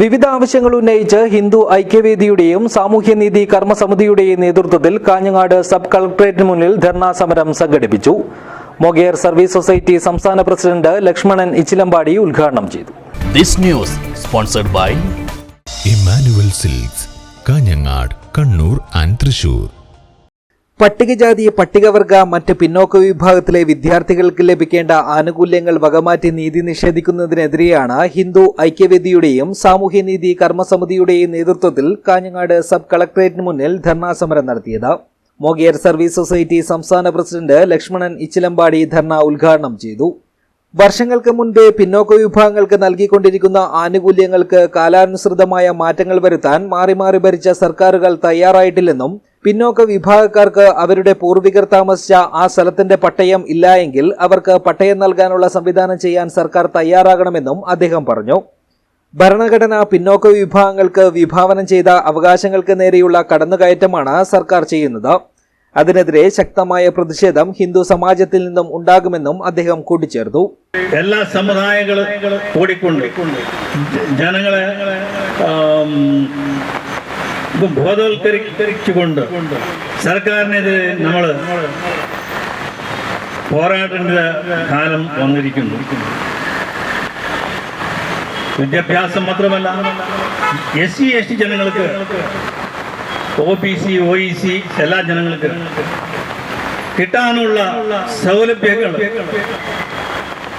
വിവിധ ആവശ്യങ്ങൾ ഉന്നയിച്ച് ഹിന്ദു ഐക്യവേദിയുടെയും സാമൂഹ്യനീതി കർമ്മസമിതിയുടെയും നേതൃത്വത്തിൽ കാഞ്ഞങ്ങാട് സബ് കളക്ടറേറ്റിന് മുന്നിൽ ധർണാ സമരം സംഘടിപ്പിച്ചു. മൊഗേർ സർവീസ് സൊസൈറ്റി സംസ്ഥാന പ്രസിഡന്റ് ലക്ഷ്മണൻ ഇച്ചിലമ്പാടി ഉദ്ഘാടനം ചെയ്തു. This news sponsored by Emmanuel silks Kanhangad Kannur and Thrissur പട്ടികജാതി പട്ടികവർഗ മറ്റ് പിന്നോക്ക വിഭാഗത്തിലെ വിദ്യാർത്ഥികൾക്ക് ലഭിക്കേണ്ട ആനുകൂല്യങ്ങൾ വകമാറ്റി നീതി നിഷേധിക്കുന്നതിനെതിരെയാണ് ഹിന്ദു ഐക്യവേദിയുടെയും സാമൂഹ്യനീതി കർമ്മസമിതിയുടെയും നേതൃത്വത്തിൽ കാഞ്ഞങ്ങാട് സബ് കളക്ടറേറ്റിന് മുന്നിൽ ധർണാ സമരം നടത്തിയത്. മോഗിയർ സർവീസ് സൊസൈറ്റി സംസ്ഥാന പ്രസിഡന്റ് ലക്ഷ്മണൻ ഇച്ചിലമ്പാടി ധർണ ഉദ്ഘാടനം ചെയ്തു. വർഷങ്ങൾക്ക് മുൻപേ പിന്നോക്ക വിഭാഗങ്ങൾക്ക് നൽകിക്കൊണ്ടിരിക്കുന്ന ആനുകൂല്യങ്ങൾക്ക് കാലാനുസൃതമായ മാറ്റങ്ങൾ വരുത്താൻ മാറി മാറി ഭരിച്ച സർക്കാരുകൾ തയ്യാറായിട്ടില്ലെന്നും പിന്നോക്ക വിഭാഗക്കാർക്ക് അവരുടെ പൂർവികർ താമസിച്ച ആ സ്ഥലത്തിന്റെ പട്ടയം ഇല്ല എങ്കിൽ അവർക്ക് പട്ടയം നൽകാനുള്ള സംവിധാനം ചെയ്യാൻ സർക്കാർ തയ്യാറാകണമെന്നും അദ്ദേഹം പറഞ്ഞു. ഭരണഘടന പിന്നോക്ക വിഭാഗങ്ങൾക്ക് വിഭാവനം ചെയ്ത അവകാശങ്ങൾക്ക് നേരെയുള്ള കടന്നുകയറ്റമാണ് സർക്കാർ ചെയ്യുന്നത്. അതിനെതിരെ ശക്തമായ പ്രതിഷേധം ഹിന്ദു സമാജത്തിൽ നിന്നും ഉണ്ടാകുമെന്നും അദ്ദേഹം കൂട്ടിച്ചേർത്തു. എല്ലാ സമുദായങ്ങളും കൂടിക്കൊണ്ട് ജനങ്ങളെ ബോധവൽക്കരിച്ചുകൊണ്ട് സർക്കാരിനെതിരെ നമ്മൾ പോരാടേണ്ട കാലം വന്നിരിക്കുന്നു. വിദ്യാഭ്യാസം മാത്രമല്ല എസ് സി എസ് ടി ജനങ്ങൾക്ക് O B C O E C എല്ലാ ജനങ്ങൾക്ക് കിട്ടാനുള്ള സൗലഭ്യങ്ങൾ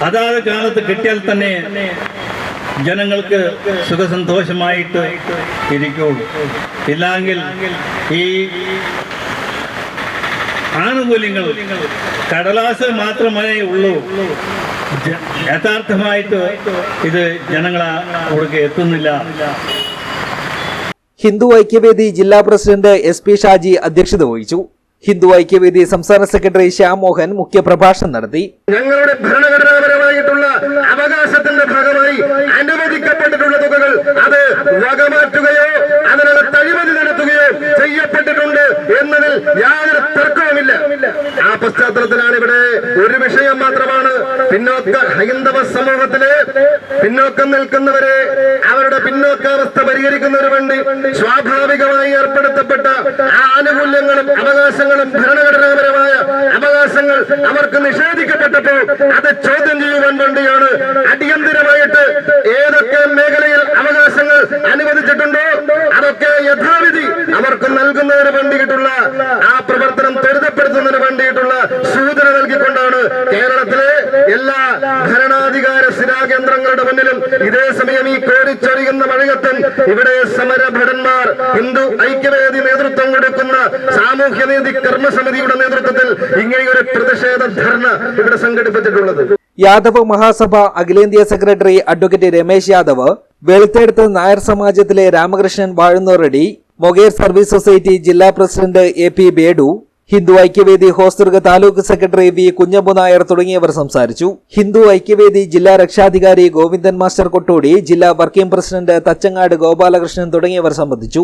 അതാത് കാലത്ത് കിട്ടിയാൽ തന്നെ ജനങ്ങൾക്ക് സുഖസന്തോഷമായിട്ട് ഇരിക്കുള്ളൂ ഇല്ലെങ്കിൽ ഈ ആനുകൂല്യങ്ങൾ കടലാസ് മാത്രമേ ഉള്ളൂ. യഥാർത്ഥമായിട്ട് ഇത് ജനങ്ങളെ അവിടേക്ക് എത്തുന്നില്ല. ഹിന്ദു ഐക്യവേദി ജില്ലാ പ്രസിഡന്റ് എസ് പി ഷാജി അധ്യക്ഷത വഹിച്ചു. ഹിന്ദു ഐക്യവേദി സംസ്ഥാന സെക്രട്ടറി ശ്യാം മോഹൻ മുഖ്യപ്രഭാഷണം നടത്തി. ഞങ്ങളുടെ ഭരണഘടനാപരമായിട്ടുള്ള ഭാഗമായി അനുവദിക്കപ്പെട്ടിട്ടുള്ള തുകകൾ അത് വകമാറ്റുകയോ അതിനുള്ള തഴിമതി നടത്തുകയോ ചെയ്യപ്പെട്ടിട്ടുണ്ട് എന്നതിൽ യാതൊരു തർക്കവുമില്ല. ആ പശ്ചാത്തലത്തിലാണ് പിന്നോക്ക ഹൈന്ദവ സമൂഹത്തിൽ പിന്നോക്കം നിൽക്കുന്നവരെ അവരുടെ പിന്നോക്കാവസ്ഥ പരിഹരിക്കുന്നതിന് വേണ്ടി സ്വാഭാവികമായി ഏർപ്പെടുത്തപ്പെട്ട ആ ആനുകൂല്യങ്ങളും അവകാശങ്ങളും ഭരണഘടനാപരമായ അവകാശങ്ങൾ അവർക്ക് നിഷേധിക്കപ്പെട്ടപ്പോൾ അത് ചോദ്യം ചെയ്യുവാൻ വേണ്ടിയാണ് അടിയന്തിരമായിട്ട് ഏതൊക്കെ മേഖലയിൽ അവകാശങ്ങൾ അനുവദിച്ചിട്ടുണ്ടോ അതൊക്കെ യഥാവിധി അവർക്ക് നൽകുന്നതിന് വേണ്ടിയിട്ടുള്ള എല്ലാ ഭരണാധികാര സ്ഥിരാകേന്ദ്രങ്ങളുടെ മുന്നിലും ഇതേ സമയം ഈ കോരിച്ചൊരിയുന്ന മഴയത്തും ഇവിടെ സമരഭടന്മാർ ഹിന്ദു ഐക്യവേദി നേതൃത്വം കൊടുക്കുന്ന സാമൂഹ്യനീതി കർമ്മസമിതിയുടെ നേതൃത്വത്തിൽ ഇങ്ങനെയൊരു പ്രതിഷേധ ധർണ ഇവിടെ സംഘടിപ്പിച്ചിട്ടുള്ളത്. യാദവ് മഹാസഭ അഖിലേന്ത്യാ സെക്രട്ടറി അഡ്വക്കേറ്റ് രമേശ് യാദവ് വെളുത്തേടത്ത് നായർ സമാജത്തിലെ രാമകൃഷ്ണൻ വാഴുന്നോറടി മൊഗേർ സർവീസ് സൊസൈറ്റി ജില്ലാ president A P Bedu Hindu Aikyavedi Hosdurg taluk secretary V Kunhambu Nair തുടങ്ങിയവർ സംസാരിച്ചു. ഹിന്ദു ഐക്യവേദി ജില്ലാ രക്ഷാധികാരി ഗോവിന്ദൻ മാസ്റ്റർ കൊട്ടോടി ജില്ലാ വർക്കിംഗ് പ്രസിഡന്റ് തച്ചങ്ങാട് ഗോപാലകൃഷ്ണൻ തുടങ്ങിയവർ സംബന്ധിച്ചു.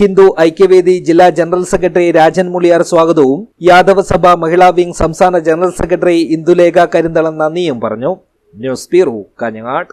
ഹിന്ദു ഐക്യവേദി ജില്ലാ ജനറൽ സെക്രട്ടറി രാജൻ മുളിയാർ സ്വാഗതവും. യാദവ സഭ മഹിളാ വിംഗ് സംസ്ഥാന ജനറൽ സെക്രട്ടറി ഇന്ദുലേഖ കരിന്തളം നന്ദിയും പറഞ്ഞു. News bureau Kanhangad.